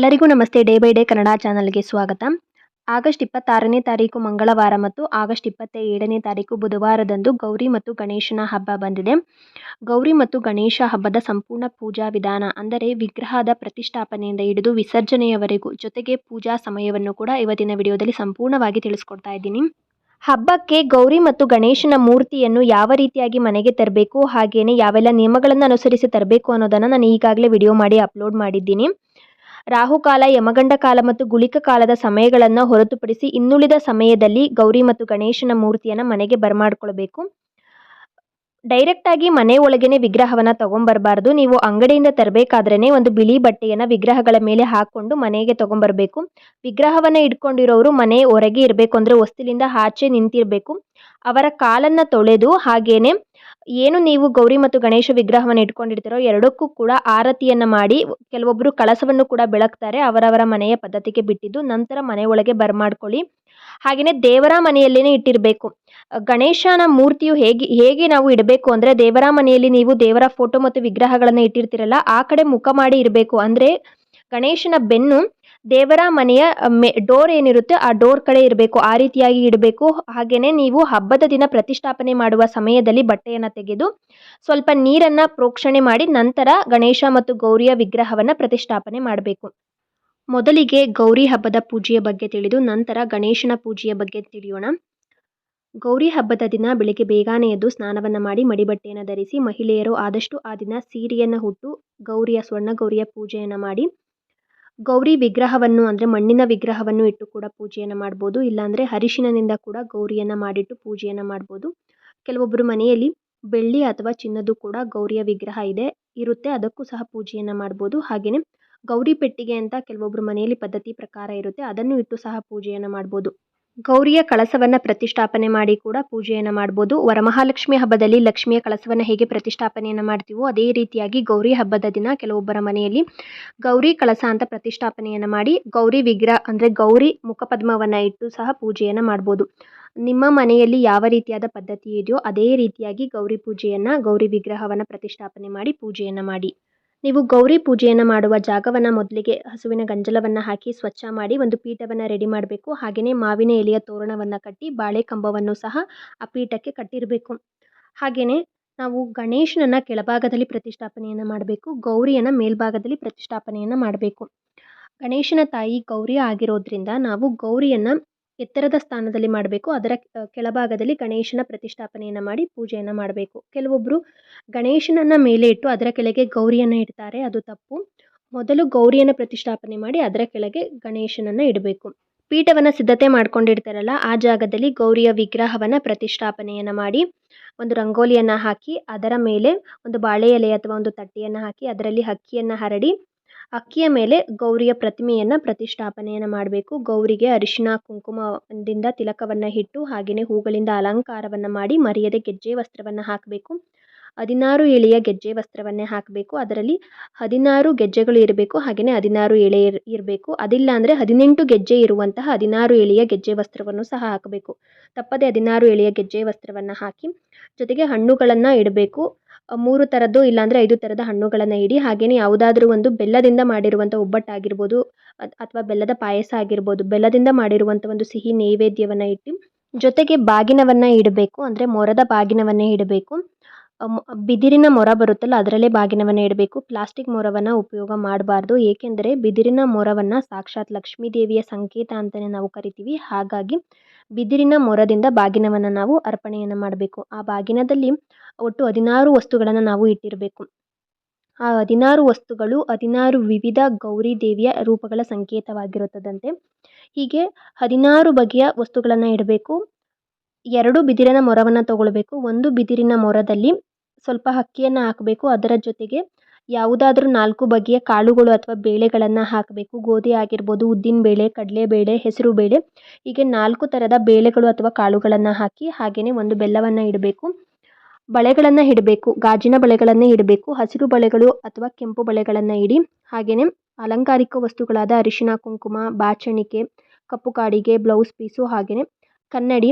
ಎಲ್ಲರಿಗೂ ನಮಸ್ತೆ. Day by day Kannada ಚಾನಲ್ಗೆ ಸ್ವಾಗತ. ಆಗಸ್ಟ್ ಇಪ್ಪತ್ತಾರನೇ ತಾರೀಕು ಮಂಗಳವಾರ ಮತ್ತು ಆಗಸ್ಟ್ ಇಪ್ಪತ್ತ ಏಳನೇ ತಾರೀಕು ಬುಧವಾರದಂದು ಗೌರಿ ಮತ್ತು ಗಣೇಶನ ಹಬ್ಬ ಬಂದಿದೆ. ಗೌರಿ ಮತ್ತು ಗಣೇಶ ಹಬ್ಬದ ಸಂಪೂರ್ಣ ಪೂಜಾ ವಿಧಾನ ಅಂದರೆ ವಿಗ್ರಹದ ಪ್ರತಿಷ್ಠಾಪನೆಯಿಂದ ಹಿಡಿದು ವಿಸರ್ಜನೆಯವರೆಗೂ ಜೊತೆಗೆ ಪೂಜಾ ಸಮಯವನ್ನು ಕೂಡ ಇವತ್ತಿನ ವಿಡಿಯೋದಲ್ಲಿ ಸಂಪೂರ್ಣವಾಗಿ ತಿಳಿಸ್ಕೊಡ್ತಾ ಇದ್ದೀನಿ. ಹಬ್ಬಕ್ಕೆ ಗೌರಿ ಮತ್ತು ಗಣೇಶನ ಮೂರ್ತಿಯನ್ನು ಯಾವ ರೀತಿಯಾಗಿ ಮನೆಗೆ ತರಬೇಕು ಹಾಗೆಯೇ ಯಾವೆಲ್ಲ ನಿಯಮಗಳನ್ನು ಅನುಸರಿಸಿ ತರಬೇಕು ಅನ್ನೋದನ್ನು ನಾನು ಈಗಾಗಲೇ ವಿಡಿಯೋ ಮಾಡಿ ಅಪ್ಲೋಡ್ ಮಾಡಿದ್ದೀನಿ. ರಾಹುಕಾಲ, ಯಮಗಂಡ ಕಾಲ ಮತ್ತು ಗುಳಿಕ ಕಾಲದ ಸಮಯಗಳನ್ನು ಹೊರತುಪಡಿಸಿ ಇನ್ನುಳಿದ ಸಮಯದಲ್ಲಿ ಗೌರಿ ಮತ್ತು ಗಣೇಶನ ಮೂರ್ತಿಯನ್ನು ಮನೆಗೆ ಬರಮಾಡ್ಕೊಳ್ಬೇಕು. ಡೈರೆಕ್ಟಾಗಿ ಮನೆ ಒಳಗೇನೆ ವಿಗ್ರಹವನ್ನು ತೊಗೊಂಬರಬಾರ್ದು. ನೀವು ಅಂಗಡಿಯಿಂದ ತರಬೇಕಾದ್ರೇ ಒಂದು ಬಿಳಿ ಬಟ್ಟೆಯನ್ನು ವಿಗ್ರಹಗಳ ಮೇಲೆ ಹಾಕ್ಕೊಂಡು ಮನೆಗೆ ತೊಗೊಂಬರಬೇಕು. ವಿಗ್ರಹವನ್ನು ಇಟ್ಕೊಂಡಿರೋರು ಮನೆ ಹೊರಗೆ ಇರಬೇಕು ಅಂದರೆ ಹೊಸ್ತಿಲಿಂದ ಆಚೆ ನಿಂತಿರಬೇಕು. ಅವರ ಕಾಲನ್ನು ತೊಳೆದು ಹಾಗೇನೆ ಏನು ನೀವು ಗೌರಿ ಮತ್ತು ಗಣೇಶ ವಿಗ್ರಹವನ್ನು ಇಟ್ಕೊಂಡಿರ್ತೀರೋ ಎರಡಕ್ಕೂ ಕೂಡ ಆರತಿಯನ್ನು ಮಾಡಿ ಕೆಲವೊಬ್ಬರು ಕಳಸವನ್ನು ಕೂಡ ಬೆಳಗ್ತಾರೆ ಅವರವರ ಮನೆಯ ಪದ್ಧತಿಗೆ ಬಿಟ್ಟಿದ್ದು ನಂತರ ಮನೆಯೊಳಗೆ ಬರಮಾಡ್ಕೊಳ್ಳಿ. ಹಾಗೆಯೇ ದೇವರ ಮನೆಯಲ್ಲೇ ಇಟ್ಟಿರಬೇಕು. ಗಣೇಶನ ಮೂರ್ತಿಯು ಹೇಗೆ ಹೇಗೆ ನಾವು ಇಡಬೇಕು ಅಂದರೆ ದೇವರ ಮನೆಯಲ್ಲಿ ನೀವು ದೇವರ ಫೋಟೋ ಮತ್ತು ವಿಗ್ರಹಗಳನ್ನು ಇಟ್ಟಿರ್ತೀರಲ್ಲ, ಆ ಕಡೆ ಮುಖ ಮಾಡಿ ಇರಬೇಕು ಅಂದರೆ ಗಣೇಶನ ಬೆನ್ನು ದೇವರ ಮನೆಯ ಡೋರ್ ಏನಿರುತ್ತೆ ಆ ಡೋರ್ ಕಡೆ ಇರಬೇಕು, ಆ ರೀತಿಯಾಗಿ ಇಡಬೇಕು. ಹಾಗೆಯೇ ನೀವು ಹಬ್ಬದ ದಿನ ಪ್ರತಿಷ್ಠಾಪನೆ ಮಾಡುವ ಸಮಯದಲ್ಲಿ ಬಟ್ಟೆಯನ್ನು ತೆಗೆದು ಸ್ವಲ್ಪ ನೀರನ್ನು ಪ್ರೋಕ್ಷಣೆ ಮಾಡಿ ನಂತರ ಗಣೇಶ ಮತ್ತು ಗೌರಿಯ ವಿಗ್ರಹವನ್ನು ಪ್ರತಿಷ್ಠಾಪನೆ ಮಾಡಬೇಕು. ಮೊದಲಿಗೆ ಗೌರಿ ಹಬ್ಬದ ಪೂಜೆಯ ಬಗ್ಗೆ ತಿಳಿದು ನಂತರ ಗಣೇಶನ ಪೂಜೆಯ ಬಗ್ಗೆ ತಿಳಿಯೋಣ. ಗೌರಿ ಹಬ್ಬದ ದಿನ ಬೆಳಿಗ್ಗೆ ಬೇಗನೆ ಎದ್ದು ಸ್ನಾನವನ್ನು ಮಾಡಿ ಮಡಿಬಟ್ಟೆಯನ್ನು ಧರಿಸಿ ಮಹಿಳೆಯರು ಆದಷ್ಟು ಆ ದಿನ ಸೀರೆಯನ್ನು ಹುಟ್ಟು ಗೌರಿಯ ಸ್ವರ್ಣ ಗೌರಿಯ ಪೂಜೆಯನ್ನು ಮಾಡಿ ಗೌರಿ ವಿಗ್ರಹವನ್ನು ಅಂದರೆ ಮಣ್ಣಿನ ವಿಗ್ರಹವನ್ನು ಇಟ್ಟು ಕೂಡ ಪೂಜೆಯನ್ನು ಮಾಡ್ಬೋದು. ಇಲ್ಲಾಂದರೆ ಅರಿಶಿನದಿಂದ ಕೂಡ ಗೌರಿಯನ್ನು ಮಾಡಿಟ್ಟು ಪೂಜೆಯನ್ನು ಮಾಡ್ಬೋದು. ಕೆಲವೊಬ್ಬರು ಮನೆಯಲ್ಲಿ ಬೆಳ್ಳಿ ಅಥವಾ ಚಿನ್ನದ್ದು ಕೂಡ ಗೌರಿಯ ವಿಗ್ರಹ ಇದೆ, ಇರುತ್ತೆ. ಅದಕ್ಕೂ ಸಹ ಪೂಜೆಯನ್ನು ಮಾಡ್ಬೋದು. ಹಾಗೆಯೇ ಗೌರಿ ಪೆಟ್ಟಿಗೆ ಅಂತ ಕೆಲವೊಬ್ಬರು ಮನೆಯಲ್ಲಿ ಪದ್ಧತಿ ಪ್ರಕಾರ ಇರುತ್ತೆ. ಅದನ್ನು ಇಟ್ಟು ಸಹ ಪೂಜೆಯನ್ನು ಮಾಡ್ಬೋದು. ಗೌರಿಯ ಕಳಸವನ್ನು ಪ್ರತಿಷ್ಠಾಪನೆ ಮಾಡಿ ಕೂಡ ಪೂಜೆಯನ್ನು ಮಾಡ್ಬೋದು. ವರಮಹಾಲಕ್ಷ್ಮಿ ಹಬ್ಬದಲ್ಲಿ ಲಕ್ಷ್ಮಿಯ ಕಳಸವನ್ನು ಹೇಗೆ ಪ್ರತಿಷ್ಠಾಪನೆಯನ್ನು ಮಾಡ್ತೀವೋ ಅದೇ ರೀತಿಯಾಗಿ ಗೌರಿ ಹಬ್ಬದ ದಿನ ಕೆಲವೊಬ್ಬರ ಮನೆಯಲ್ಲಿ ಗೌರಿ ಕಳಸ ಅಂತ ಪ್ರತಿಷ್ಠಾಪನೆಯನ್ನು ಮಾಡಿ ಗೌರಿ ವಿಗ್ರಹ ಅಂದರೆ ಗೌರಿ ಮುಖಪದ್ಮವನ್ನು ಇಟ್ಟು ಸಹ ಪೂಜೆಯನ್ನು ಮಾಡ್ಬೋದು. ನಿಮ್ಮ ಮನೆಯಲ್ಲಿ ಯಾವ ರೀತಿಯಾದ ಪದ್ಧತಿ ಇದೆಯೋ ಅದೇ ರೀತಿಯಾಗಿ ಗೌರಿ ಪೂಜೆಯನ್ನು, ಗೌರಿ ವಿಗ್ರಹವನ್ನು ಪ್ರತಿಷ್ಠಾಪನೆ ಮಾಡಿ ಪೂಜೆಯನ್ನು ಮಾಡಿ. ನೀವು ಗೌರಿ ಪೂಜೆಯನ್ನು ಮಾಡುವ ಜಾಗವನ್ನು ಮೊದಲಿಗೆ ಹಸುವಿನ ಗಂಜಲವನ್ನು ಹಾಕಿ ಸ್ವಚ್ಛ ಮಾಡಿ ಒಂದು ಪೀಠವನ್ನು ರೆಡಿ ಮಾಡಬೇಕು. ಹಾಗೆಯೇ ಮಾವಿನ ಎಲೆಯ ತೋರಣವನ್ನು ಕಟ್ಟಿ ಬಾಳೆ ಕಂಬವನ್ನು ಸಹ ಆ ಪೀಠಕ್ಕೆ ಕಟ್ಟಿರಬೇಕು. ಹಾಗೆಯೇ ನಾವು ಗಣೇಶನನ್ನು ಕೆಳಭಾಗದಲ್ಲಿ ಪ್ರತಿಷ್ಠಾಪನೆಯನ್ನು ಮಾಡಬೇಕು. ಗೌರಿಯನ್ನು ಮೇಲ್ಭಾಗದಲ್ಲಿ ಪ್ರತಿಷ್ಠಾಪನೆಯನ್ನು ಮಾಡಬೇಕು. ಗಣೇಶನ ತಾಯಿ ಗೌರಿ ಆಗಿರೋದ್ರಿಂದ ನಾವು ಗೌರಿಯನ್ನು ಎತ್ತರದ ಸ್ಥಾನದಲ್ಲಿ ಮಾಡಬೇಕು. ಅದರ ಕೆಳಭಾಗದಲ್ಲಿ ಗಣೇಶನ ಪ್ರತಿಷ್ಠಾಪನೆಯನ್ನು ಮಾಡಿ ಪೂಜೆಯನ್ನು ಮಾಡಬೇಕು. ಕೆಲವೊಬ್ಬರು ಗಣೇಶನನ್ನು ಮೇಲೆ ಇಟ್ಟು ಅದರ ಕೆಳಗೆ ಗೌರಿಯನ್ನು ಇಡ್ತಾರೆ. ಅದು ತಪ್ಪು. ಮೊದಲು ಗೌರಿಯನ್ನು ಪ್ರತಿಷ್ಠಾಪನೆ ಮಾಡಿ ಅದರ ಕೆಳಗೆ ಗಣೇಶನನ್ನು ಇಡಬೇಕು. ಪೀಠವನ್ನು ಸಿದ್ಧತೆ ಮಾಡ್ಕೊಂಡಿರ್ತಾರಲ್ಲ, ಆ ಜಾಗದಲ್ಲಿ ಗೌರಿಯ ವಿಗ್ರಹವನ್ನು ಪ್ರತಿಷ್ಠಾಪನೆಯನ್ನು ಮಾಡಿ ಒಂದು ರಂಗೋಲಿಯನ್ನು ಹಾಕಿ ಅದರ ಮೇಲೆ ಒಂದು ಬಾಳೆ ಎಲೆ ಅಥವಾ ಒಂದು ತಟ್ಟೆಯನ್ನು ಹಾಕಿ ಅದರಲ್ಲಿ ಅಕ್ಕಿಯನ್ನು ಹರಡಿ ಅಕ್ಕಿಯ ಮೇಲೆ ಗೌರಿಯ ಪ್ರತಿಮೆಯನ್ನು ಪ್ರತಿಷ್ಠಾಪನೆಯನ್ನು ಮಾಡಬೇಕು. ಗೌರಿಗೆ ಅರಿಶಿನ ಕುಂಕುಮದಿಂದ ತಿಲಕವನ್ನು ಇಟ್ಟು ಹಾಗೆಯೇ ಹೂಗಳಿಂದ ಅಲಂಕಾರವನ್ನು ಮಾಡಿ, ಮರೆಯದೆ ಗೆಜ್ಜೆ ವಸ್ತ್ರವನ್ನು ಹಾಕಬೇಕು. ಹದಿನಾರು ಎಳೆಯ ಗೆಜ್ಜೆ ವಸ್ತ್ರವನ್ನೇ ಹಾಕಬೇಕು. ಅದರಲ್ಲಿ ಹದಿನಾರು ಗೆಜ್ಜೆಗಳು ಇರಬೇಕು. ಹಾಗೆಯೇ ಹದಿನಾರು ಎಳೆ ಇರ್, ಇರಬೇಕು. ಅದಿಲ್ಲ ಅಂದರೆ ಹದಿನೆಂಟು ಗೆಜ್ಜೆ ಇರುವಂತಹ ಹದಿನಾರು ಎಳೆಯ ಗೆಜ್ಜೆ ವಸ್ತ್ರವನ್ನು ಸಹ ಹಾಕಬೇಕು. ತಪ್ಪದೆ ಹದಿನಾರು ಎಳೆಯ ಗೆಜ್ಜೆ ವಸ್ತ್ರವನ್ನು ಹಾಕಿ, ಜೊತೆಗೆ ಹಣ್ಣುಗಳನ್ನು ಇಡಬೇಕು. ಮೂರು ಥರದ್ದು ಇಲ್ಲಾಂದರೆ ಐದು ಥರದ ಹಣ್ಣುಗಳನ್ನು ಇಡಿ ಹಾಗೆಯೇ ಯಾವುದಾದ್ರೂ ಒಂದು ಬೆಲ್ಲದಿಂದ ಮಾಡಿರುವಂಥ ಒಬ್ಬಟ್ಟಾಗಿರ್ಬೋದು ಅಥವಾ ಬೆಲ್ಲದ ಪಾಯಸ ಆಗಿರ್ಬೋದು, ಬೆಲ್ಲದಿಂದ ಮಾಡಿರುವಂಥ ಒಂದು ಸಿಹಿ ನೈವೇದ್ಯವನ್ನು ಇಟ್ಟು, ಜೊತೆಗೆ ಬಾಗಿನವನ್ನು ಇಡಬೇಕು, ಅಂದರೆ ಮೊರದ ಬಾಗಿನವನ್ನೇ ಇಡಬೇಕು. ಬಿದಿರಿನ ಮೊರ ಬರುತ್ತಲ್ಲ, ಅದರಲ್ಲೇ ಬಾಗಿನವನ್ನು ಇಡಬೇಕು. ಪ್ಲಾಸ್ಟಿಕ್ ಮೊರವನ್ನು ಉಪಯೋಗ ಮಾಡಬಾರ್ದು, ಏಕೆಂದರೆ ಬಿದಿರಿನ ಮೊರವನ್ನು ಸಾಕ್ಷಾತ್ ಲಕ್ಷ್ಮೀ ದೇವಿಯ ಸಂಕೇತ ಅಂತಲೇ ನಾವು ಕರಿತೀವಿ. ಹಾಗಾಗಿ ಬಿದಿರಿನ ಮೊರದಿಂದ ಬಾಗಿನವನ್ನು ನಾವು ಅರ್ಪಣೆಯನ್ನು ಮಾಡಬೇಕು. ಆ ಬಾಗಿನದಲ್ಲಿ ಒಟ್ಟು ಹದಿನಾರು ವಸ್ತುಗಳನ್ನು ನಾವು ಇಟ್ಟಿರಬೇಕು. ಆ ಹದಿನಾರು ವಸ್ತುಗಳು ಹದಿನಾರು ವಿವಿಧ ಗೌರಿ ದೇವಿಯ ರೂಪಗಳ ಸಂಕೇತವಾಗಿರುತ್ತದಂತೆ. ಹೀಗೆ ಹದಿನಾರು ಬಗೆಯ ವಸ್ತುಗಳನ್ನು ಇಡಬೇಕು. ಎರಡು ಬಿದಿರಿನ ಮೊರವನ್ನು ತಗೊಳ್ಬೇಕು. ಒಂದು ಬಿದಿರಿನ ಮೊರದಲ್ಲಿ ಸ್ವಲ್ಪ ಅಕ್ಕಿಯನ್ನು ಹಾಕಬೇಕು. ಅದರ ಜೊತೆಗೆ ಯಾವುದಾದರೂ ನಾಲ್ಕು ಬಗೆಯ ಕಾಳುಗಳು ಅಥವಾ ಬೇಳೆಗಳನ್ನು ಹಾಕಬೇಕು. ಗೋಧಿ ಆಗಿರ್ಬೋದು ಉದ್ದಿನಬೇಳೆ ಕಡಲೆಬೇಳೆ ಹೆಸರುಬೇಳೆ ಹೀಗೆ ನಾಲ್ಕು ಥರದ ಬೇಳೆಗಳು ಅಥವಾ ಕಾಳುಗಳನ್ನು ಹಾಕಿ ಹಾಗೆಯೇ ಒಂದು ಬೆಲ್ಲವನ್ನು ಇಡಬೇಕು. ಬಳೆಗಳನ್ನು ಇಡಬೇಕು. ಗಾಜಿನ ಬಳೆಗಳನ್ನು ಇಡಬೇಕು. ಹಸಿರು ಬಳೆಗಳು ಅಥವಾ ಕೆಂಪು ಬಳೆಗಳನ್ನು ಇಡಿ. ಹಾಗೆಯೇ ಅಲಂಕಾರಿಕ ವಸ್ತುಗಳಾದ ಅರಿಶಿನ, ಕುಂಕುಮ, ಬಾಚಣಿಕೆ, ಕಪ್ಪು ಕಾಡಿಗೆ ಬ್ಲೌಸ್ ಪೀಸು ಹಾಗೆಯೇ ಕನ್ನಡಿ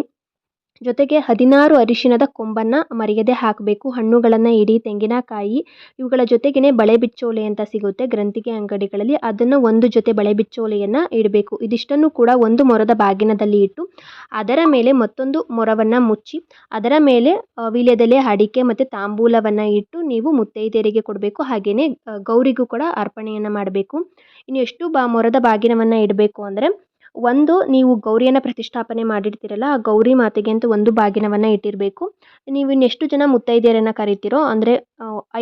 ಜೊತೆಗೆ ಹದಿನಾರು ಅರಿಶಿಣದ ಕೊಂಬನ್ನು ಮರಿಯದೆ ಹಾಕಬೇಕು. ಹಣ್ಣುಗಳನ್ನು ಇಡಿ ತೆಂಗಿನಕಾಯಿ, ಇವುಗಳ ಜೊತೆಗೇ ಬಳೆ ಬಿಚ್ಚೋಲೆ ಅಂತ ಸಿಗುತ್ತೆ ಗ್ರಂಥಿಗೆ ಅಂಗಡಿಗಳಲ್ಲಿ. ಅದನ್ನು ಒಂದು ಜೊತೆ ಬಳೆ ಬಿಚ್ಚೋಲೆಯನ್ನು ಇಡಬೇಕು. ಇದಿಷ್ಟನ್ನು ಕೂಡ ಒಂದು ಮೊರದ ಬಾಗಿನದಲ್ಲಿ ಇಟ್ಟು, ಅದರ ಮೇಲೆ ಮತ್ತೊಂದು ಮೊರವನ್ನು ಮುಚ್ಚಿ, ಅದರ ಮೇಲೆ ವೀಳ್ಯದೆಲೆ, ಅಡಿಕೆ ಮತ್ತು ತಾಂಬೂಲವನ್ನು ಇಟ್ಟು ನೀವು ಮುತ್ತೈದೆಯರಿಗೆ ಕೊಡಬೇಕು. ಹಾಗೆಯೇ ಗೌರಿಗೂ ಕೂಡ ಅರ್ಪಣೆಯನ್ನು ಮಾಡಬೇಕು. ಇನ್ನು ಎಷ್ಟು ಬಾ, ಮೊರದ ಬಾಗಿನವನ್ನು ಇಡಬೇಕು ಅಂದರೆ ಒಂದು, ನೀವು ಗೌರಿಯನ್ನು ಪ್ರತಿಷ್ಠಾಪನೆ ಮಾಡಿರ್ತೀರಲ್ಲ, ಆ ಗೌರಿ ಮಾತೆಗೆ ಅಂತ ಒಂದು ಬಾಗಿನವನ್ನು ಇಟ್ಟಿರಬೇಕು. ನೀವು ಇನ್ನೆಷ್ಟು ಜನ ಮುತ್ತೈದೆಯರನ್ನು ಕರಿತೀರೋ, ಅಂದರೆ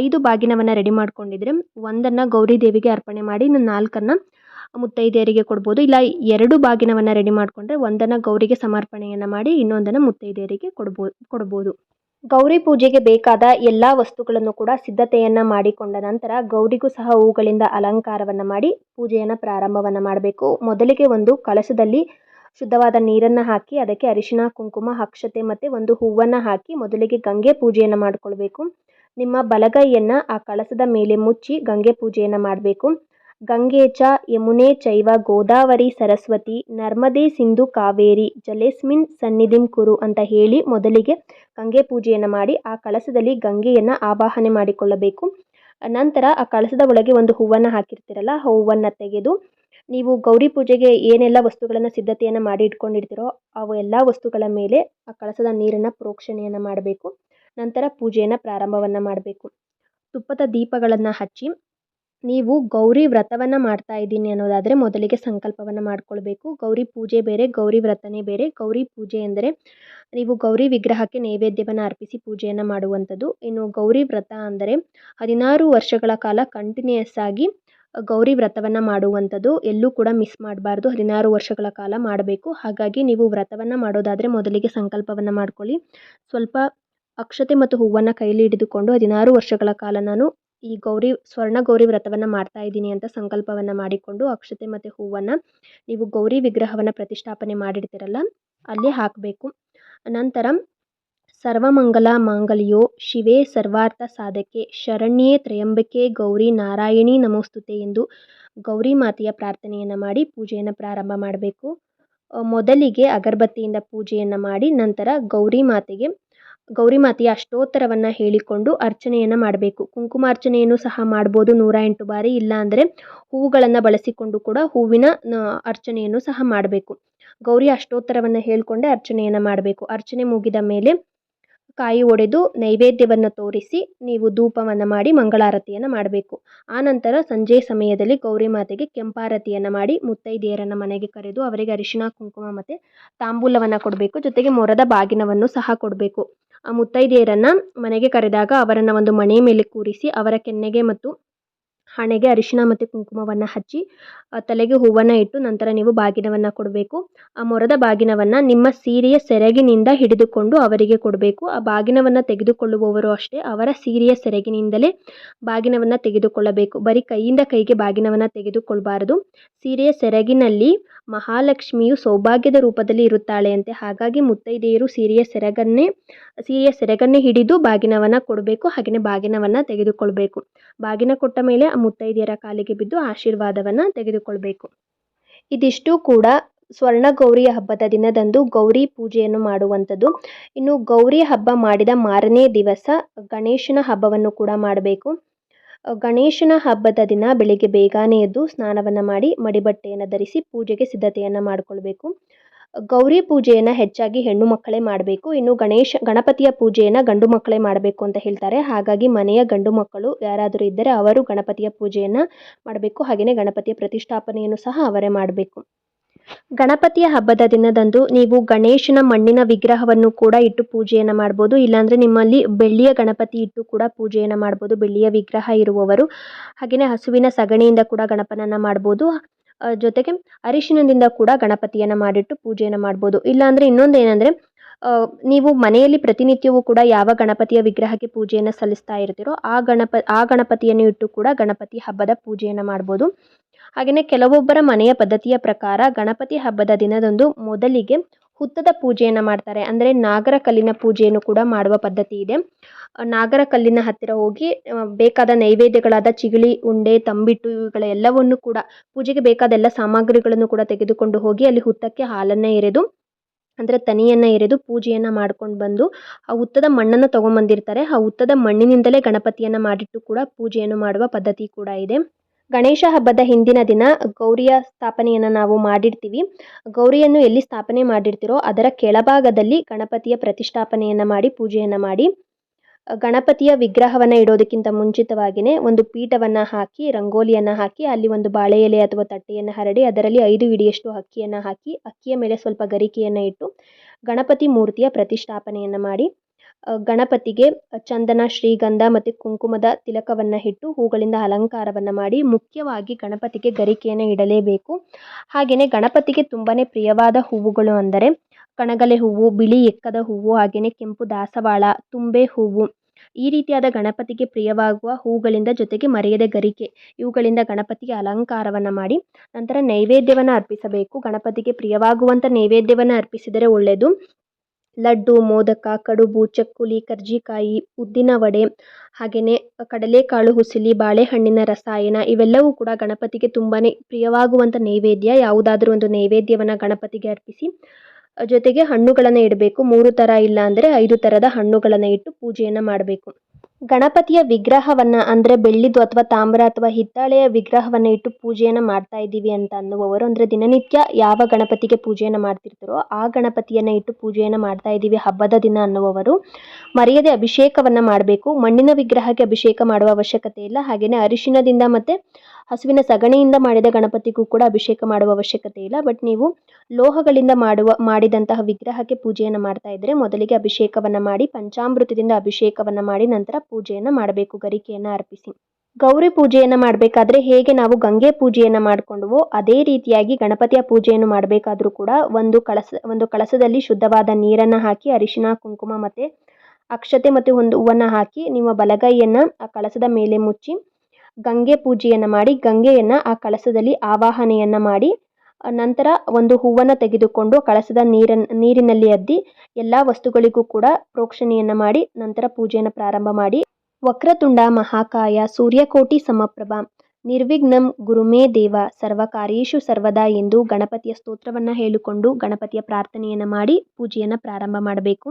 ಐದು ಬಾಗಿನವನ್ನು ರೆಡಿ ಮಾಡ್ಕೊಂಡಿದ್ರೆ, ಒಂದನ್ನು ಗೌರಿ ದೇವಿಗೆ ಅರ್ಪಣೆ ಮಾಡಿ, ಇನ್ನು ನಾಲ್ಕನ್ನು ಮುತ್ತೈದೆಯರಿಗೆ ಕೊಡ್ಬೋದು. ಇಲ್ಲ, ಎರಡು ಬಾಗಿನವನ್ನು ರೆಡಿ ಮಾಡಿಕೊಂಡ್ರೆ, ಒಂದನ್ನು ಗೌರಿಗೆ ಸಮರ್ಪಣೆಯನ್ನು ಮಾಡಿ, ಇನ್ನೊಂದನ್ನು ಮುತ್ತೈದೆಯರಿಗೆ ಕೊಡ್ಬೋದು ಕೊಡ್ಬೋದು. ಗೌರಿ ಪೂಜೆಗೆ ಬೇಕಾದ ಎಲ್ಲ ವಸ್ತುಗಳನ್ನು ಕೂಡ ಸಿದ್ಧತೆಯನ್ನು ಮಾಡಿಕೊಂಡ ನಂತರ ಗೌರಿಗೂ ಸಹ ಹೂಗಳಿಂದ ಅಲಂಕಾರವನ್ನು ಮಾಡಿ ಪೂಜೆಯನ್ನು ಪ್ರಾರಂಭವನ್ನು ಮಾಡಬೇಕು. ಮೊದಲಿಗೆ ಒಂದು ಕಳಶದಲ್ಲಿ ಶುದ್ಧವಾದ ನೀರನ್ನು ಹಾಕಿ ಅದಕ್ಕೆ ಅರಿಶಿಣ, ಕುಂಕುಮ, ಅಕ್ಷತೆ ಮತ್ತು ಒಂದು ಹೂವನ್ನು ಹಾಕಿ ಮೊದಲಿಗೆ ಗಂಗೆ ಪೂಜೆಯನ್ನು ಮಾಡಿಕೊಳ್ಬೇಕು. ನಿಮ್ಮ ಬಲಗೈಯನ್ನು ಆ ಕಳಸದ ಮೇಲೆ ಮುಚ್ಚಿ ಗಂಗೆ ಪೂಜೆಯನ್ನು ಮಾಡಬೇಕು. ಗಂಗೆ ಚ ಯಮುನೆ ಚೈವ ಗೋದಾವರಿ ಸರಸ್ವತಿ ನರ್ಮದೆ ಸಿಂಧು ಕಾವೇರಿ ಜಲೇಸ್ಮಿನ್ ಸನ್ನಿಧಿಂ ಕುರು ಅಂತ ಹೇಳಿ ಮೊದಲಿಗೆ ಗಂಗೆ ಪೂಜೆಯನ್ನು ಮಾಡಿ ಆ ಕಳಸದಲ್ಲಿ ಗಂಗೆಯನ್ನು ಆವಾಹನೆ ಮಾಡಿಕೊಳ್ಳಬೇಕು. ನಂತರ ಆ ಕಳಸದ ಒಳಗೆ ಒಂದು ಹೂವನ್ನು ಹಾಕಿರ್ತೀರಲ್ಲ, ಆ ಹೂವನ್ನು ತೆಗೆದು ನೀವು ಗೌರಿ ಪೂಜೆಗೆ ಏನೆಲ್ಲ ವಸ್ತುಗಳನ್ನು ಸಿದ್ಧತೆಯನ್ನು ಮಾಡಿ ಇಟ್ಕೊಂಡಿರ್ತೀರೋ ಅವು ಎಲ್ಲ ವಸ್ತುಗಳ ಮೇಲೆ ಆ ಕಳಸದ ನೀರನ್ನು ಪ್ರೋಕ್ಷಣೆಯನ್ನು ಮಾಡಬೇಕು. ನಂತರ ಪೂಜೆಯನ್ನು ಪ್ರಾರಂಭವನ್ನು ಮಾಡಬೇಕು. ತುಪ್ಪದ ದೀಪಗಳನ್ನು ಹಚ್ಚಿ ನೀವು ಗೌರಿ ವ್ರತವನ್ನು ಮಾಡ್ತಾ ಇದ್ದೀನಿ ಅನ್ನೋದಾದರೆ ಮೊದಲಿಗೆ ಸಂಕಲ್ಪವನ್ನು ಮಾಡಿಕೊಳ್ಬೇಕು. ಗೌರಿ ಪೂಜೆ ಬೇರೆ, ಗೌರಿ ವ್ರತನೇ ಬೇರೆ. ಗೌರಿ ಪೂಜೆ ಎಂದರೆ ನೀವು ಗೌರಿ ವಿಗ್ರಹಕ್ಕೆ ನೈವೇದ್ಯವನ್ನು ಅರ್ಪಿಸಿ ಪೂಜೆಯನ್ನು ಮಾಡುವಂಥದ್ದು. ಇನ್ನು ಗೌರಿ ವ್ರತ ಅಂದರೆ ಹದಿನಾರು ವರ್ಷಗಳ ಕಾಲ ಕಂಟಿನ್ಯೂಯಸ್ ಆಗಿ ಗೌರಿ ವ್ರತವನ್ನು ಮಾಡುವಂಥದ್ದು. ಎಲ್ಲೂ ಕೂಡ ಮಿಸ್ ಮಾಡಬಾರ್ದು. ಹದಿನಾರು ವರ್ಷಗಳ ಕಾಲ ಮಾಡಬೇಕು. ಹಾಗಾಗಿ ನೀವು ವ್ರತವನ್ನು ಮಾಡೋದಾದರೆ ಮೊದಲಿಗೆ ಸಂಕಲ್ಪವನ್ನು ಮಾಡ್ಕೊಳ್ಳಿ. ಸ್ವಲ್ಪ ಅಕ್ಷತೆ ಮತ್ತು ಹೂವನ್ನು ಕೈಲಿ ಹಿಡಿದುಕೊಂಡು ಹದಿನಾರು ವರ್ಷಗಳ ಕಾಲ ನಾನು ಈ ಗೌರಿ, ಸ್ವರ್ಣ ಗೌರಿ ವ್ರತವನ್ನು ಮಾಡ್ತಾ ಇದ್ದೀನಿ ಅಂತ ಸಂಕಲ್ಪವನ್ನು ಮಾಡಿಕೊಂಡು ಅಕ್ಷತೆ ಮತ್ತು ಹೂವನ್ನು ನೀವು ಗೌರಿ ವಿಗ್ರಹವನ್ನು ಪ್ರತಿಷ್ಠಾಪನೆ ಮಾಡಿರ್ತೀರಲ್ಲ, ಅಲ್ಲಿ ಹಾಕಬೇಕು. ನಂತರ ಸರ್ವಮಂಗಲ ಮಾಂಗಲ್ಯೋ ಶಿವೇ ಸರ್ವಾರ್ಥ ಸಾಧಕೆ ಶರಣ್ಯೇ ತ್ರಯಂಬಕೆ ಗೌರಿ ನಾರಾಯಣಿ ನಮೋಸ್ತುತೆ ಎಂದು ಗೌರಿ ಮಾತೆಯ ಪ್ರಾರ್ಥನೆಯನ್ನು ಮಾಡಿ ಪೂಜೆಯನ್ನು ಪ್ರಾರಂಭ ಮಾಡಬೇಕು. ಮೊದಲಿಗೆ ಅಗರಬತ್ತಿಯಿಂದ ಪೂಜೆಯನ್ನು ಮಾಡಿ ನಂತರ ಗೌರಿ ಮಾತೆಗೆ ಗೌರಿ ಮಾತೆಯ ಅಷ್ಟೋತ್ತರವನ್ನು ಹೇಳಿಕೊಂಡು ಅರ್ಚನೆಯನ್ನು ಮಾಡಬೇಕು. ಕುಂಕುಮಾರ್ಚನೆಯನ್ನು ಸಹ ಮಾಡ್ಬೋದು ನೂರ ಎಂಟು ಬಾರಿ. ಇಲ್ಲ ಅಂದರೆ ಹೂವುಗಳನ್ನು ಬಳಸಿಕೊಂಡು ಕೂಡ ಹೂವಿನ ಅರ್ಚನೆಯನ್ನು ಸಹ ಮಾಡಬೇಕು. ಗೌರಿ ಅಷ್ಟೋತ್ತರವನ್ನು ಹೇಳಿಕೊಂಡೇ ಅರ್ಚನೆಯನ್ನು ಮಾಡಬೇಕು. ಅರ್ಚನೆ ಮುಗಿದ ಮೇಲೆ ಕಾಯಿ ಒಡೆದು ನೈವೇದ್ಯವನ್ನು ತೋರಿಸಿ ನೀವು ಧೂಪವನ್ನು ಮಾಡಿ ಮಂಗಳಾರತಿಯನ್ನು ಮಾಡಬೇಕು. ಆನಂತರ ಸಂಜೆ ಸಮಯದಲ್ಲಿ ಗೌರಿ ಮಾತೆಗೆ ಕೆಂಪಾರತಿಯನ್ನು ಮಾಡಿ ಮುತ್ತೈದೆಯರನ್ನು ಮನೆಗೆ ಕರೆದು ಅವರಿಗೆ ಅರಿಶಿನ ಕುಂಕುಮ ಮತ್ತು ತಾಂಬೂಲವನ್ನು ಕೊಡಬೇಕು. ಜೊತೆಗೆ ಮೊರದ ಬಾಗಿನವನ್ನು ಸಹ ಕೊಡಬೇಕು. ಆ ಮುತ್ತೈದೆಯರನ್ನು ಮನೆಗೆ ಕರೆದಾಗ ಅವರನ್ನು ಒಂದು ಮಣೆ ಮೇಲೆ ಕೂರಿಸಿ ಅವರ ಕೆನ್ನೆಗೆ ಮತ್ತು ಹಣೆಗೆ ಅರಿಶಿಣ ಮತ್ತು ಕುಂಕುಮವನ್ನು ಹಚ್ಚಿ ತಲೆಗೆ ಹೂವನ್ನು ಇಟ್ಟು ನಂತರ ನೀವು ಬಾಗಿನವನ್ನು ಕೊಡಬೇಕು. ಆ ಮೊರದ ಬಾಗಿನವನ್ನು ನಿಮ್ಮ ಸೀರೆಯ ಸೆರಗಿನಿಂದ ಹಿಡಿದುಕೊಂಡು ಅವರಿಗೆ ಕೊಡಬೇಕು. ಆ ಬಾಗಿನವನ್ನು ತೆಗೆದುಕೊಳ್ಳುವವರು ಅಷ್ಟೇ ಅವರ ಸೀರೆಯ ಸೆರಗಿನಿಂದಲೇ ಬಾಗಿನವನ್ನು ತೆಗೆದುಕೊಳ್ಳಬೇಕು. ಬರೀ ಕೈಯಿಂದ ಕೈಗೆ ಬಾಗಿನವನ್ನು ತೆಗೆದುಕೊಳ್ಳಬಾರದು ಸೀರೆಯ ಸೆರಗಿನಲ್ಲಿ ಮಹಾಲಕ್ಷ್ಮಿಯು ಸೌಭಾಗ್ಯದ ರೂಪದಲ್ಲಿ ಇರುತ್ತಾಳೆ ಅಂತೆ. ಹಾಗಾಗಿ ಮುತ್ತೈದೆಯರು ಸೀರೆಯ ಸೆರಗನ್ನೇ ಸೀರೆಯ ಸೆರಗನ್ನೇ ಹಿಡಿದು ಬಾಗಿನವನ್ನು ಕೊಡಬೇಕು ಹಾಗೆಯೇ ಬಾಗಿನವನ್ನು ತೆಗೆದುಕೊಳ್ಬೇಕು. ಬಾಗಿನ ಕೊಟ್ಟ ಮೇಲೆ ಆ ಮುತ್ತೈದೆಯರ ಕಾಲಿಗೆ ಬಿದ್ದು ಆಶೀರ್ವಾದವನ್ನು ತೆಗೆದುಕೊಳ್ಬೇಕು. ಇದಿಷ್ಟು ಕೂಡ ಸ್ವರ್ಣ ಗೌರಿ ಹಬ್ಬದ ದಿನದಂದು ಗೌರಿ ಪೂಜೆಯನ್ನು ಮಾಡುವಂಥದ್ದು. ಇನ್ನು ಗೌರಿ ಹಬ್ಬ ಮಾಡಿದ ಮಾರನೇ ದಿವಸ ಗಣೇಶನ ಹಬ್ಬವನ್ನು ಕೂಡ ಮಾಡಬೇಕು. ಗಣೇಶನ ಹಬ್ಬದ ದಿನ ಬೆಳಿಗ್ಗೆ ಬೇಗನೆ ಎದ್ದು ಸ್ನಾನವನ್ನು ಮಾಡಿ ಮಡಿಬಟ್ಟೆಯನ್ನು ಧರಿಸಿ ಪೂಜೆಗೆ ಸಿದ್ಧತೆಯನ್ನು ಮಾಡಿಕೊಳ್ಬೇಕು. ಗೌರಿ ಪೂಜೆಯನ್ನು ಹೆಚ್ಚಾಗಿ ಹೆಣ್ಣು ಮಕ್ಕಳೇ ಮಾಡಬೇಕು. ಇನ್ನು ಗಣೇಶ, ಗಣಪತಿಯ ಪೂಜೆಯನ್ನು ಗಂಡು ಮಕ್ಕಳೇ ಮಾಡಬೇಕು ಅಂತ ಹೇಳ್ತಾರೆ. ಹಾಗಾಗಿ ಮನೆಯ ಗಂಡು ಮಕ್ಕಳು ಯಾರಾದರೂ ಇದ್ದರೆ ಅವರು ಗಣಪತಿಯ ಪೂಜೆಯನ್ನು ಮಾಡಬೇಕು. ಹಾಗೆಯೇ ಗಣಪತಿಯ ಪ್ರತಿಷ್ಠಾಪನೆಯನ್ನು ಸಹ ಅವರೇ ಮಾಡಬೇಕು. ಗಣಪತಿಯ ಹಬ್ಬದ ದಿನದಂದು ನೀವು ಗಣೇಶನ ಮಣ್ಣಿನ ವಿಗ್ರಹವನ್ನು ಕೂಡ ಇಟ್ಟು ಪೂಜೆಯನ್ನು ಮಾಡ್ಬೋದು. ಇಲ್ಲಾಂದರೆ ನಿಮ್ಮಲ್ಲಿ ಬೆಳ್ಳಿಯ ಗಣಪತಿ ಇಟ್ಟು ಕೂಡ ಪೂಜೆಯನ್ನು ಮಾಡ್ಬೋದು. ಬೆಳ್ಳಿಯ ವಿಗ್ರಹ ಇರುವವರು. ಹಾಗೆಯೇ ಹಸುವಿನ ಸಗಣಿಯಿಂದ ಕೂಡ ಗಣಪನನ್ನು ಮಾಡ್ಬೋದು. ಜೊತೆಗೆ ಅರಿಶಿನದಿಂದ ಕೂಡ ಗಣಪತಿಯನ್ನು ಮಾಡಿಟ್ಟು ಪೂಜೆಯನ್ನು ಮಾಡ್ಬೋದು. ಇಲ್ಲಾಂದರೆ ಇನ್ನೊಂದು ಏನಂದರೆ ನೀವು ಮನೆಯಲ್ಲಿ ಪ್ರತಿನಿತ್ಯವೂ ಕೂಡ ಯಾವ ಗಣಪತಿಯ ವಿಗ್ರಹಕ್ಕೆ ಪೂಜೆಯನ್ನು ಸಲ್ಲಿಸ್ತಾ ಇರ್ತೀರೋ ಆ ಗಣಪ, ಆ ಗಣಪತಿಯನ್ನು ಇಟ್ಟು ಕೂಡ ಗಣಪತಿ ಹಬ್ಬದ ಪೂಜೆಯನ್ನು ಮಾಡ್ಬೋದು. ಹಾಗೆಯೇ ಕೆಲವೊಬ್ಬರ ಮನೆಯ ಪದ್ಧತಿಯ ಪ್ರಕಾರ ಗಣಪತಿ ಹಬ್ಬದ ದಿನದಂದು ಮೊದಲಿಗೆ ಹುತ್ತದ ಪೂಜೆಯನ್ನು ಮಾಡ್ತಾರೆ. ಅಂದರೆ ನಾಗರ ಕಲ್ಲಿನ ಪೂಜೆಯನ್ನು ಕೂಡ ಮಾಡುವ ಪದ್ಧತಿ ಇದೆ. ನಾಗರ ಕಲ್ಲಿನ ಹತ್ತಿರ ಹೋಗಿ ಬೇಕಾದ ನೈವೇದ್ಯಗಳಾದ ಚಿಗಳಿ, ಉಂಡೆ, ತಂಬಿಟ್ಟು ಇವುಗಳ ಎಲ್ಲವನ್ನು ಕೂಡ ಪೂಜೆಗೆ ಬೇಕಾದ ಎಲ್ಲ ಸಾಮಗ್ರಿಗಳನ್ನು ಕೂಡ ತೆಗೆದುಕೊಂಡು ಹೋಗಿ ಅಲ್ಲಿ ಹುತ್ತಕ್ಕೆ ಹಾಲನ್ನು ಎರೆದು, ಅಂದರೆ ತನಿಯನ್ನು ಎರೆದು ಪೂಜೆಯನ್ನು ಮಾಡ್ಕೊಂಡು ಬಂದು ಆ ಹುತ್ತದ ಮಣ್ಣನ್ನು ತೊಗೊಂಬಂದಿರ್ತಾರೆ. ಆ ಹುತ್ತದ ಮಣ್ಣಿನಿಂದಲೇ ಗಣಪತಿಯನ್ನು ಮಾಡಿಟ್ಟು ಕೂಡ ಪೂಜೆಯನ್ನು ಮಾಡುವ ಪದ್ಧತಿ ಕೂಡ ಇದೆ. ಗಣೇಶ ಹಬ್ಬದ ಹಿಂದಿನ ದಿನ ಗೌರಿಯ ಸ್ಥಾಪನೆಯನ್ನು ನಾವು ಮಾಡಿರ್ತೀವಿ. ಗೌರಿಯನ್ನು ಎಲ್ಲಿ ಸ್ಥಾಪನೆ ಮಾಡಿರ್ತೀರೋ ಅದರ ಕೆಳಭಾಗದಲ್ಲಿ ಗಣಪತಿಯ ಪ್ರತಿಷ್ಠಾಪನೆಯನ್ನು ಮಾಡಿ, ಪೂಜೆಯನ್ನು ಮಾಡಿ, ಗಣಪತಿಯ ವಿಗ್ರಹವನ್ನು ಇಡೋದಕ್ಕಿಂತ ಮುಂಚಿತವಾಗಿಯೇ ಒಂದು ಪೀಠವನ್ನು ಹಾಕಿ, ರಂಗೋಲಿಯನ್ನು ಹಾಕಿ, ಅಲ್ಲಿ ಒಂದು ಬಾಳೆ ಎಲೆ ಅಥವಾ ತಟ್ಟೆಯನ್ನು ಹರಡಿ, ಅದರಲ್ಲಿ ಐದು ಹಿಡಿಯಷ್ಟು ಅಕ್ಕಿಯನ್ನು ಹಾಕಿ, ಅಕ್ಕಿಯ ಮೇಲೆ ಸ್ವಲ್ಪ ಗರಿಕೆಯನ್ನು ಇಟ್ಟು ಗಣಪತಿ ಮೂರ್ತಿಯ ಪ್ರತಿಷ್ಠಾಪನೆಯನ್ನು ಮಾಡಿ ಗಣಪತಿಗೆ ಚಂದನ, ಶ್ರೀಗಂಧ ಮತ್ತು ಕುಂಕುಮದ ತಿಲಕವನ್ನು ಇಟ್ಟು ಹೂಗಳಿಂದ ಅಲಂಕಾರವನ್ನು ಮಾಡಿ ಮುಖ್ಯವಾಗಿ ಗಣಪತಿಗೆ ಗರಿಕೆಯನ್ನು ಇಡಲೇಬೇಕು. ಹಾಗೆಯೇ ಗಣಪತಿಗೆ ತುಂಬಾ ಪ್ರಿಯವಾದ ಹೂವುಗಳು ಅಂದರೆ ಕಣಗಲೆ ಹೂವು, ಬಿಳಿ ಎಕ್ಕದ ಹೂವು ಹಾಗೆಯೇ ಕೆಂಪು ದಾಸವಾಳ, ತುಂಬೆ ಹೂವು ಈ ರೀತಿಯಾದ ಗಣಪತಿಗೆ ಪ್ರಿಯವಾಗುವ ಹೂಗಳಿಂದ ಜೊತೆಗೆ ಮರೆಯದ ಗರಿಕೆ ಇವುಗಳಿಂದ ಗಣಪತಿಗೆ ಅಲಂಕಾರವನ್ನು ಮಾಡಿ ನಂತರ ನೈವೇದ್ಯವನ್ನು ಅರ್ಪಿಸಬೇಕು. ಗಣಪತಿಗೆ ಪ್ರಿಯವಾಗುವಂಥ ನೈವೇದ್ಯವನ್ನು ಅರ್ಪಿಸಿದರೆ ಒಳ್ಳೆಯದು ಲಡ್ಡು, ಮೋದಕ, ಕಡುಬು, ಚಕ್ಕುಲಿ, ಕರ್ಜಿಕಾಯಿ, ಉದ್ದಿನ ವಡೆ ಹಾಗೆಯೇ ಕಡಲೆಕಾಳು, ಹುಸಿಲಿ, ಬಾಳೆಹಣ್ಣಿನ ರಸಾಯನ ಇವೆಲ್ಲವೂ ಕೂಡ ಗಣಪತಿಗೆ ತುಂಬಾ ಪ್ರಿಯವಾಗುವಂಥ ನೈವೇದ್ಯ. ಯಾವುದಾದ್ರೂ ಒಂದು ನೈವೇದ್ಯವನ್ನು ಗಣಪತಿಗೆ ಅರ್ಪಿಸಿ ಜೊತೆಗೆ ಹಣ್ಣುಗಳನ್ನು ಇಡಬೇಕು. ಮೂರು ಥರ ಇಲ್ಲ ಅಂದರೆ ಐದು ಥರದ ಹಣ್ಣುಗಳನ್ನು ಇಟ್ಟು ಪೂಜೆಯನ್ನು ಮಾಡಬೇಕು. ಗಣಪತಿಯ ವಿಗ್ರಹವನ್ನು ಅಂದರೆ ಬೆಳ್ಳಿದು ಅಥವಾ ತಾಮ್ರ ಅಥವಾ ಹಿತ್ತಾಳೆಯ ವಿಗ್ರಹವನ್ನು ಇಟ್ಟು ಪೂಜೆಯನ್ನು ಮಾಡ್ತಾ ಇದ್ದೀವಿ ಅಂತ ಅನ್ನುವವರು, ಅಂದರೆ ದಿನನಿತ್ಯ ಯಾವ ಗಣಪತಿಗೆ ಪೂಜೆಯನ್ನು ಮಾಡ್ತಿರ್ತಾರೋ ಆ ಗಣಪತಿಯನ್ನು ಇಟ್ಟು ಪೂಜೆಯನ್ನು ಮಾಡ್ತಾ ಇದ್ದೀವಿ ಹಬ್ಬದ ದಿನ ಅನ್ನುವವರು. ಮರೆಯದೆ ಅಭಿಷೇಕವನ್ನು ಮಾಡಬೇಕು, ಮಣ್ಣಿನ ವಿಗ್ರಹಕ್ಕೆ ಅಭಿಷೇಕ ಮಾಡುವ ಅವಶ್ಯಕತೆ ಇಲ್ಲ ಹಾಗೆಯೇ ಅರಿಶಿಣದಿಂದ ಮತ್ತು ಹಸುವಿನ ಸಗಣಿಯಿಂದ ಮಾಡಿದ ಗಣಪತಿಗೂ ಕೂಡ ಅಭಿಷೇಕ ಮಾಡುವ ಅವಶ್ಯಕತೆ ಇಲ್ಲ. ಬಟ್ ನೀವು ಲೋಹಗಳಿಂದ ಮಾಡುವ, ಮಾಡಿದಂತಹ ವಿಗ್ರಹಕ್ಕೆ ಪೂಜೆಯನ್ನು ಮಾಡ್ತಾ ಇದ್ದರೆ ಮೊದಲಿಗೆ ಅಭಿಷೇಕವನ್ನು ಮಾಡಿ, ಪಂಚಾಮೃತದಿಂದ ಅಭಿಷೇಕವನ್ನು ಮಾಡಿ, ನಂತರ ಪೂಜೆಯನ್ನು ಮಾಡಬೇಕು, ಗರಿಕೆಯನ್ನು ಅರ್ಪಿಸಿ. ಗೌರಿ ಪೂಜೆಯನ್ನು ಮಾಡಬೇಕಾದ್ರೆ ಹೇಗೆ ನಾವು ಗಂಗೆ ಪೂಜೆಯನ್ನು ಮಾಡಿಕೊಂಡವೋ ಅದೇ ರೀತಿಯಾಗಿ ಗಣಪತಿಯ ಪೂಜೆಯನ್ನು ಮಾಡಬೇಕಾದ್ರೂ ಕೂಡ ಒಂದು ಕಳಸ, ಒಂದು ಕಳಸದಲ್ಲಿ ಶುದ್ಧವಾದ ನೀರನ್ನು ಹಾಕಿ, ಅರಿಶಿನ, ಕುಂಕುಮ ಮತ್ತು ಅಕ್ಷತೆ ಮತ್ತು ಒಂದು ಹೂವನ್ನು ಹಾಕಿ, ನಿಮ್ಮ ಬಲಗೈಯನ್ನು ಆ ಕಳಸದ ಮೇಲೆ ಮುಚ್ಚಿ ಗಂಗೆ ಪೂಜೆಯನ್ನು ಮಾಡಿ, ಗಂಗೆಯನ್ನು ಆ ಕಳಸದಲ್ಲಿ ಆವಾಹನೆಯನ್ನು ಮಾಡಿ ನಂತರ ಒಂದು ಹೂವನ್ನು ತೆಗೆದುಕೊಂಡು ಕಳಸದ ನೀರನ್ನು ನೀರಿನಲ್ಲಿ ಅದ್ದಿ ಎಲ್ಲ ವಸ್ತುಗಳಿಗೂ ಕೂಡ ಪ್ರೋಕ್ಷಣೆಯನ್ನು ಮಾಡಿ, ನಂತರ ಪೂಜೆಯನ್ನು ಪ್ರಾರಂಭ ಮಾಡಿ. ವಕ್ರತುಂಡ ಮಹಾಕಾಯ ಸೂರ್ಯಕೋಟಿ ಸಮಪ್ರಭ. ನಿರ್ವಿಘ್ನಂ ಗುರುಮೇ ದೇವ. ಸರ್ವಕಾರ್ಯೇಷು ಸರ್ವದಾ ಎಂದು ಗಣಪತಿಯ ಸ್ತೋತ್ರವನ್ನು ಹೇಳಿಕೊಂಡು ಗಣಪತಿಯ ಪ್ರಾರ್ಥನೆಯನ್ನು ಮಾಡಿ ಪೂಜೆಯನ್ನು ಪ್ರಾರಂಭ ಮಾಡಬೇಕು.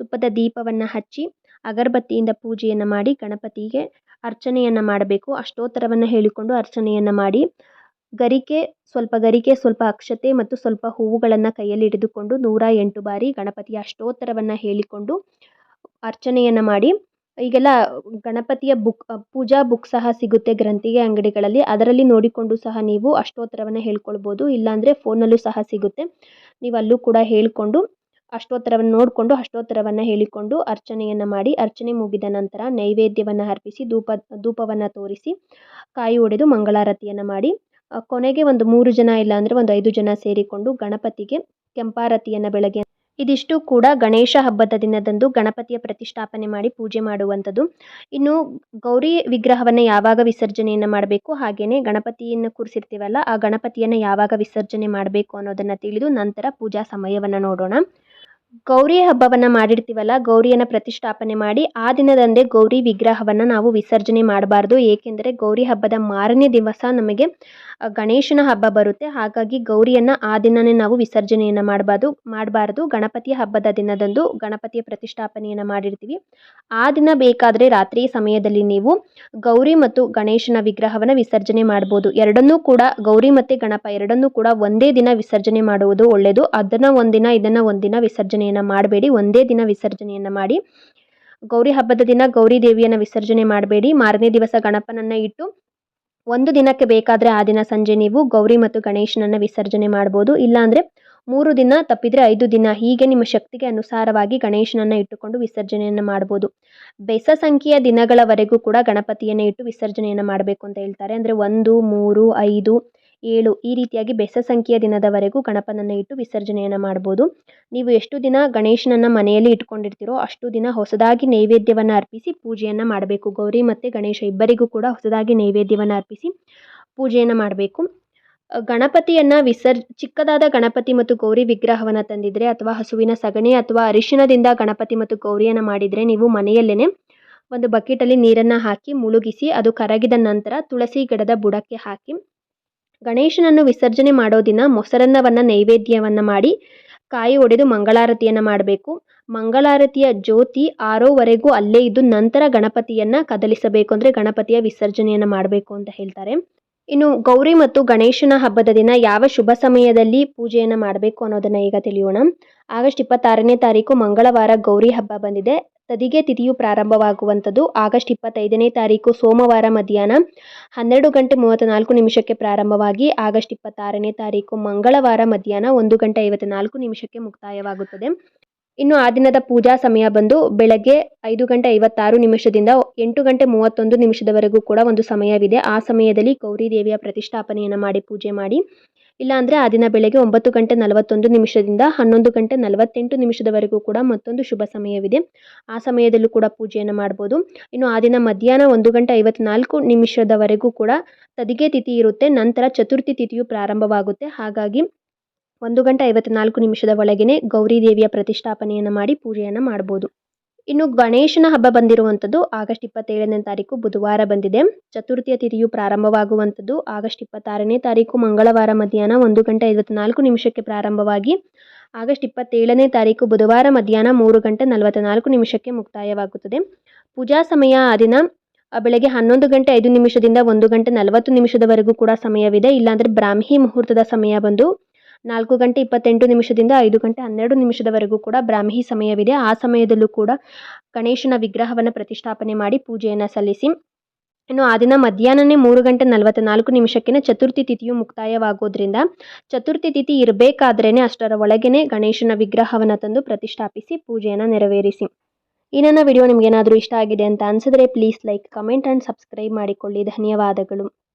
ತುಪ್ಪದ ದೀಪವನ್ನು ಹಚ್ಚಿ, ಅಗರಬತ್ತಿಯಿಂದ ಪೂಜೆಯನ್ನು ಮಾಡಿ ಗಣಪತಿಗೆ ಅರ್ಚನೆಯನ್ನು ಮಾಡಬೇಕು. ಅಷ್ಟೋತ್ತರವನ್ನು ಹೇಳಿಕೊಂಡು ಅರ್ಚನೆಯನ್ನು ಮಾಡಿ, ಗರಿಕೆ, ಸ್ವಲ್ಪ ಗರಿಕೆ, ಸ್ವಲ್ಪ ಅಕ್ಷತೆ ಮತ್ತು ಸ್ವಲ್ಪ ಹೂವುಗಳನ್ನು ಕೈಯಲ್ಲಿ ಹಿಡಿದುಕೊಂಡು ನೂರ ಎಂಟು ಬಾರಿ ಗಣಪತಿಯ ಅಷ್ಟೋತ್ತರವನ್ನು ಹೇಳಿಕೊಂಡು ಅರ್ಚನೆಯನ್ನು ಮಾಡಿ, ಈಗೆಲ್ಲ ಗಣಪತಿಯ ಬುಕ್, ಪೂಜಾ ಬುಕ್ ಸಹ ಸಿಗುತ್ತೆ ಗ್ರಂಥಿಗೆ ಅಂಗಡಿಗಳಲ್ಲಿ. ಅದರಲ್ಲಿ ನೋಡಿಕೊಂಡು ಸಹ ನೀವು ಅಷ್ಟೋತ್ತರವನ್ನು ಹೇಳ್ಕೊಳ್ಬೋದು. ಇಲ್ಲಾಂದರೆ ಫೋನಲ್ಲೂ ಸಹ ಸಿಗುತ್ತೆ. ನೀವು ಅಲ್ಲೂ ಕೂಡ ಹೇಳಿಕೊಂಡು ಅಷ್ಟೋತ್ತರವನ್ನು ನೋಡಿಕೊಂಡು ಅಷ್ಟೋತ್ತರವನ್ನು ಹೇಳಿಕೊಂಡು ಅರ್ಚನೆಯನ್ನು ಮಾಡಿ ಅರ್ಚನೆ ಮುಗಿದ ನಂತರ ನೈವೇದ್ಯವನ್ನು ಅರ್ಪಿಸಿ ಧೂಪ, ಧೂಪವನ್ನು ತೋರಿಸಿ ಕಾಯಿ ಒಡೆದು ಮಂಗಳಾರತಿಯನ್ನು ಮಾಡಿ ಕೊನೆಗೆ ಒಂದು ಮೂರು ಜನ ಇಲ್ಲಾಂದರೆ ಒಂದು ಐದು ಜನ ಸೇರಿಕೊಂಡು ಗಣಪತಿಗೆ ಕೆಂಪಾರತಿಯನ್ನು ಬೆಳಗ್ಗೆ ಇದಿಷ್ಟು ಕೂಡ ಗಣೇಶ ಹಬ್ಬದ ದಿನದಂದು ಗಣಪತಿಯ ಪ್ರತಿಷ್ಠಾಪನೆ ಮಾಡಿ ಪೂಜೆ ಮಾಡುವಂಥದ್ದು. ಇನ್ನು ಗೌರಿ ವಿಗ್ರಹವನ್ನು ಯಾವಾಗ ವಿಸರ್ಜನೆಯನ್ನು ಮಾಡಬೇಕು ಹಾಗೆಯೇ ಗಣಪತಿಯನ್ನು ಕೂರಿಸಿರ್ತೀವಲ್ಲ ಆ ಗಣಪತಿಯನ್ನು ಯಾವಾಗ ವಿಸರ್ಜನೆ ಮಾಡಬೇಕು ಅನ್ನೋದನ್ನು ತಿಳಿದು ನಂತರ ಪೂಜಾ ಸಮಯವನ್ನು ನೋಡೋಣ. ಗೌರಿ ಹಬ್ಬವನ್ನು ಮಾಡಿರ್ತೀವಲ್ಲ, ಗೌರಿಯನ್ನು ಪ್ರತಿಷ್ಠಾಪನೆ ಮಾಡಿ, ಆ ದಿನದಂದೇ ಗೌರಿ ವಿಗ್ರಹವನ್ನು ನಾವು ವಿಸರ್ಜನೆ ಮಾಡಬಾರ್ದು. ಏಕೆಂದರೆ ಗೌರಿ ಹಬ್ಬದ ಮಾರನೇ ದಿವಸ ನಮಗೆ ಗಣೇಶನ ಹಬ್ಬ ಬರುತ್ತೆ. ಹಾಗಾಗಿ ಗೌರಿಯನ್ನು ಆ ದಿನವೇ ನಾವು ವಿಸರ್ಜನೆಯನ್ನು ಮಾಡಬಾರ್ದು ಮಾಡಬಾರ್ದು. ಗಣಪತಿಯ ಹಬ್ಬದ ದಿನದಂದು ಗಣಪತಿಯ ಪ್ರತಿಷ್ಠಾಪನೆಯನ್ನು ಮಾಡಿರ್ತೀವಿ. ಆ ದಿನ ಬೇಕಾದರೆ ರಾತ್ರಿ ಸಮಯದಲ್ಲಿ ನೀವು ಗೌರಿ ಮತ್ತು ಗಣೇಶನ ವಿಗ್ರಹವನ್ನು ವಿಸರ್ಜನೆ ಮಾಡ್ಬೋದು ಎರಡನ್ನೂ ಕೂಡ, ಗೌರಿ ಮತ್ತು ಗಣಪ ಎರಡನ್ನೂ ಕೂಡ ಒಂದೇ ದಿನ ವಿಸರ್ಜನೆ ಮಾಡುವುದು ಒಳ್ಳೆಯದು ಅದನ್ನು ಒಂದಿನ, ಇದನ್ನು ಒಂದಿನ ವಿಸರ್ಜನೆಯನ್ನು ಮಾಡಬೇಡಿ. ಒಂದೇ ದಿನ ವಿಸರ್ಜನೆಯನ್ನು ಮಾಡಿ. ಗೌರಿ ಹಬ್ಬದ ದಿನ ಗೌರಿ ದೇವಿಯನ್ನು ವಿಸರ್ಜನೆ ಮಾಡಬೇಡಿ. ಮಾರನೇ ದಿವಸ ಗಣಪನನ್ನು ಇಟ್ಟು ಒಂದು ದಿನಕ್ಕೆ ಬೇಕಾದರೆ ಆ ದಿನ ಸಂಜೆ ನೀವು ಗೌರಿ ಮತ್ತು ಗಣೇಶನನ್ನು ವಿಸರ್ಜನೆ ಮಾಡ್ಬೋದು. ಇಲ್ಲಾಂದರೆ ಮೂರು ದಿನ ತಪ್ಪಿದರೆ ಐದು ದಿನ ಹೀಗೆ ನಿಮ್ಮ ಶಕ್ತಿಗೆ ಅನುಸಾರವಾಗಿ ಗಣೇಶನನ್ನು ಇಟ್ಟುಕೊಂಡು ವಿಸರ್ಜನೆಯನ್ನು ಮಾಡ್ಬೋದು. ಬೆಸ ಸಂಖ್ಯೆಯ ದಿನಗಳವರೆಗೂ ಕೂಡ ಗಣಪತಿಯನ್ನು ಇಟ್ಟು ವಿಸರ್ಜನೆಯನ್ನು ಮಾಡಬೇಕು ಅಂತ ಹೇಳ್ತಾರೆ. ಅಂದರೆ ಒಂದು, ಮೂರು, ಐದು ಏಳು. ಈ ರೀತಿಯಾಗಿ ಬೆಸ ಸಂಖ್ಯೆಯ ದಿನದವರೆಗೂ ಗಣಪನನ್ನು ಇಟ್ಟು ವಿಸರ್ಜನೆಯನ್ನು ಮಾಡ್ಬೋದು. ನೀವು ಎಷ್ಟು ದಿನ ಗಣೇಶನನ್ನು ಮನೆಯಲ್ಲಿ ಇಟ್ಕೊಂಡಿರ್ತೀರೋ ಅಷ್ಟು ದಿನ ಹೊಸದಾಗಿ ನೈವೇದ್ಯವನ್ನು ಅರ್ಪಿಸಿ ಪೂಜೆಯನ್ನು ಮಾಡಬೇಕು. ಗೌರಿ ಮತ್ತು ಗಣೇಶ ಇಬ್ಬರಿಗೂ ಕೂಡ ಹೊಸದಾಗಿ ನೈವೇದ್ಯವನ್ನು ಅರ್ಪಿಸಿ ಪೂಜೆಯನ್ನು ಮಾಡಬೇಕು. ಗಣಪತಿಯನ್ನು ವಿಸರ್, ಚಿಕ್ಕದಾದ ಗಣಪತಿ ಮತ್ತು ಗೌರಿ ವಿಗ್ರಹವನ್ನು ತಂದಿದ್ದರೆ ಅಥವಾ ಹಸುವಿನ ಸಗಣಿ ಅಥವಾ ಅರಿಶಿಣದಿಂದ ಗಣಪತಿ ಮತ್ತು ಗೌರಿಯನ್ನು ಮಾಡಿದರೆ ನೀವು ಮನೆಯಲ್ಲೇ ಒಂದು ಬಕೆಟಲ್ಲಿ ನೀರನ್ನು ಹಾಕಿ ಮುಳುಗಿಸಿ ಅದು ಕರಗಿದ ನಂತರ ತುಳಸಿ ಗಿಡದ ಬುಡಕ್ಕೆ ಹಾಕಿ ಗಣೇಶನನ್ನು ವಿಸರ್ಜನೆ ಮಾಡೋ ದಿನ ಮೊಸರನ್ನವನ್ನು ನೈವೇದ್ಯವನ್ನು ಮಾಡಿ ಕಾಯಿ ಒಡೆದು ಮಂಗಳಾರತಿಯನ್ನು ಮಾಡಬೇಕು. ಮಂಗಳಾರತಿಯ ಜ್ಯೋತಿ ಆರೋವರೆಗೂ ಅಲ್ಲೇ ಇದ್ದು ನಂತರ ಗಣಪತಿಯನ್ನು ಕದಲಿಸಬೇಕು ಅಂದರೆ ಗಣಪತಿಯ ವಿಸರ್ಜನೆಯನ್ನು ಮಾಡಬೇಕು ಅಂತ ಹೇಳ್ತಾರೆ. ಇನ್ನು ಗೌರಿ ಮತ್ತು ಗಣೇಶನ ಹಬ್ಬದ ದಿನ ಯಾವ ಶುಭ ಸಮಯದಲ್ಲಿ ಪೂಜೆಯನ್ನು ಮಾಡಬೇಕು ಅನ್ನೋದನ್ನು ಈಗ ತಿಳಿಯೋಣ. ಆಗಸ್ಟ್ ಇಪ್ಪತ್ತಾರನೇ ತಾರೀಕು ಮಂಗಳವಾರ ಗೌರಿ ಹಬ್ಬ ಬಂದಿದೆ. ತದಿಗೆ ತಿಥಿಯು ಪ್ರಾರಂಭವಾಗುವಂಥದ್ದು. ಆಗಸ್ಟ್ ಇಪ್ಪತ್ತೈದನೇ ತಾರೀಕು ಸೋಮವಾರ ಮಧ್ಯಾಹ್ನ ಹನ್ನೆರಡು ಗಂಟೆ ಮೂವತ್ತ್ನಾಲ್ಕು ನಿಮಿಷಕ್ಕೆ ಪ್ರಾರಂಭವಾಗಿ ಆಗಸ್ಟ್ ಇಪ್ಪತ್ತಾರನೇ ತಾರೀಕು ಮಂಗಳವಾರ ಮಧ್ಯಾಹ್ನ ಒಂದು ಗಂಟೆ ಐವತ್ತ್ನಾಲ್ಕು ನಿಮಿಷಕ್ಕೆ ಮುಕ್ತಾಯವಾಗುತ್ತದೆ. ಇನ್ನು ಆ ದಿನದ ಪೂಜಾ ಸಮಯ ಬಂದು ಬೆಳಗ್ಗೆ ಐದು ಗಂಟೆ ಐವತ್ತಾರು ನಿಮಿಷದಿಂದ ಎಂಟು ಗಂಟೆ ಮೂವತ್ತೊಂದು ನಿಮಿಷದವರೆಗೂ ಕೂಡ ಒಂದು ಸಮಯವಿದೆ. ಆ ಸಮಯದಲ್ಲಿ ಗೌರಿ ದೇವಿಯ ಪ್ರತಿಷ್ಠಾಪನೆಯನ್ನು ಮಾಡಿ ಪೂಜೆ ಮಾಡಿ. ಇಲ್ಲಾಂದರೆ ಆ ದಿನ ಬೆಳಗ್ಗೆ ಒಂಬತ್ತು ಗಂಟೆ ನಲವತ್ತೊಂದು ನಿಮಿಷದಿಂದ ಹನ್ನೊಂದು ಗಂಟೆ ನಲವತ್ತೆಂಟು ನಿಮಿಷದವರೆಗೂ ಕೂಡ ಮತ್ತೊಂದು ಶುಭ ಸಮಯವಿದೆ. ಆ ಸಮಯದಲ್ಲೂ ಕೂಡ ಪೂಜೆಯನ್ನು ಮಾಡ್ಬೋದು. ಇನ್ನು ಆ ದಿನ ಮಧ್ಯಾಹ್ನ ಒಂದು ಗಂಟೆ ಐವತ್ನಾಲ್ಕು ನಿಮಿಷದವರೆಗೂ ಕೂಡ ತದಿಗೆ ತಿಥಿ ಇರುತ್ತೆ. ನಂತರ ಚತುರ್ಥಿ ತಿಥಿಯು ಪ್ರಾರಂಭವಾಗುತ್ತೆ. ಹಾಗಾಗಿ ಒಂದು ಗಂಟೆ ಐವತ್ನಾಲ್ಕು ನಿಮಿಷದ ಒಳಗೇನೆ ಗೌರಿ ದೇವಿಯ ಪ್ರತಿಷ್ಠಾಪನೆಯನ್ನು ಮಾಡಿ ಪೂಜೆಯನ್ನು ಮಾಡ್ಬೋದು. ಇನ್ನು ಗಣೇಶನ ಹಬ್ಬ ಬಂದಿರುವಂಥದ್ದು ಆಗಸ್ಟ್ ಇಪ್ಪತ್ತೇಳನೇ ತಾರೀಕು ಬುಧವಾರ ಬಂದಿದೆ. ಚತುರ್ಥಿಯ ತಿಥಿಯು ಪ್ರಾರಂಭವಾಗುವಂಥದ್ದು ಆಗಸ್ಟ್ ಇಪ್ಪತ್ತಾರನೇ ತಾರೀಕು ಮಂಗಳವಾರ ಮಧ್ಯಾಹ್ನ ಒಂದು ಗಂಟೆ ಐವತ್ನಾಲ್ಕು ನಿಮಿಷಕ್ಕೆ ಪ್ರಾರಂಭವಾಗಿ, ಆಗಸ್ಟ್ ಇಪ್ಪತ್ತೇಳನೇ ತಾರೀಕು ಬುಧವಾರ ಮಧ್ಯಾಹ್ನ ಮೂರು ಗಂಟೆ ನಲವತ್ತ್ನಾಲ್ಕು ನಿಮಿಷಕ್ಕೆ ಮುಕ್ತಾಯವಾಗುತ್ತದೆ. ಪೂಜಾ ಸಮಯ ಆ ದಿನ ಬೆಳಗ್ಗೆ ಹನ್ನೊಂದು ಗಂಟೆ ಐದು ನಿಮಿಷದಿಂದ ಒಂದು ಗಂಟೆ ನಲವತ್ತು ನಿಮಿಷದವರೆಗೂ ಕೂಡ ಸಮಯವಿದೆ. ಇಲ್ಲಾಂದರೆ ಬ್ರಾಹ್ಮಿ ಮುಹೂರ್ತದ ಸಮಯ ಬಂದು ನಾಲ್ಕು ಗಂಟೆ ಇಪ್ಪತ್ತೆಂಟು ನಿಮಿಷದಿಂದ ಐದು ಗಂಟೆ ಹನ್ನೆರಡು ನಿಮಿಷದವರೆಗೂ ಕೂಡ ಬ್ರಾಹ್ಮಿ ಸಮಯವಿದೆ. ಆ ಸಮಯದಲ್ಲೂ ಕೂಡ ಗಣೇಶನ ವಿಗ್ರಹವನ್ನು ಪ್ರತಿಷ್ಠಾಪನೆ ಮಾಡಿ ಪೂಜೆಯನ್ನು ಸಲ್ಲಿಸಿ. ಇನ್ನು ಆ ದಿನ ಮಧ್ಯಾಹ್ನನೇ ಮೂರು ಗಂಟೆ ನಲವತ್ತ್ನಾಲ್ಕು ನಿಮಿಷಕ್ಕೆ ಚತುರ್ಥಿ ತಿಥಿಯು ಮುಕ್ತಾಯವಾಗೋದ್ರಿಂದ ಚತುರ್ಥಿ ತಿಥಿ ಇರಬೇಕಾದ್ರೇ ಅಷ್ಟರ ಒಳಗೇನೆ ಗಣೇಶನ ವಿಗ್ರಹವನ್ನು ತಂದು ಪ್ರತಿಷ್ಠಾಪಿಸಿ ಪೂಜೆಯನ್ನು ನೆರವೇರಿಸಿ. ಈ ನನ್ನ ವಿಡಿಯೋ ನಿಮಗೇನಾದರೂ ಇಷ್ಟ ಆಗಿದೆ ಅಂತ ಅನಿಸಿದ್ರೆ please like comment and subscribe ಮಾಡಿಕೊಳ್ಳಿ. ಧನ್ಯವಾದಗಳು.